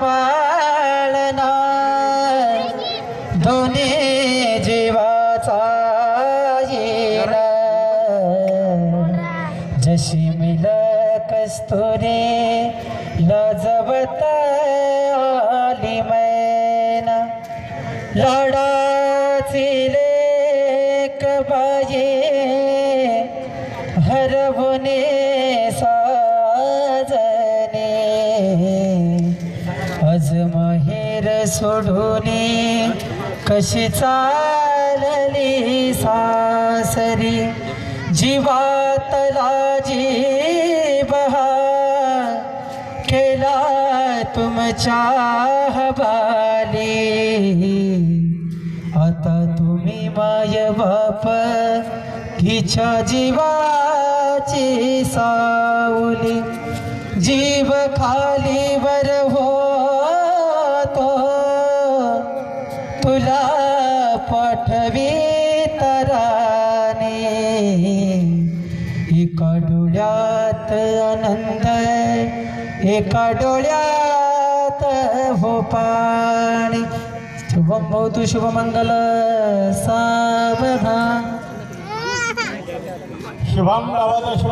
पाळणा. दोन्ही जीवाचा येरा जशी मिल कस्तुरी लजवत आली मैना. लाडाची लेक बाये हरवणे आज माहेर सोडून कशी चालली सासरी? जीवातला जीव केला तुमच्या हवाली. आता तुम्ही माय बाप हिच्या जीवाची सावली. जीव खालीवर हो तुला पाठवी तराने. एका डोळ्यात आनंद एका डोळ्यात हो पाणी शुभम भवतु शुभमंगल सावधान. शुभम गावाचा शुभ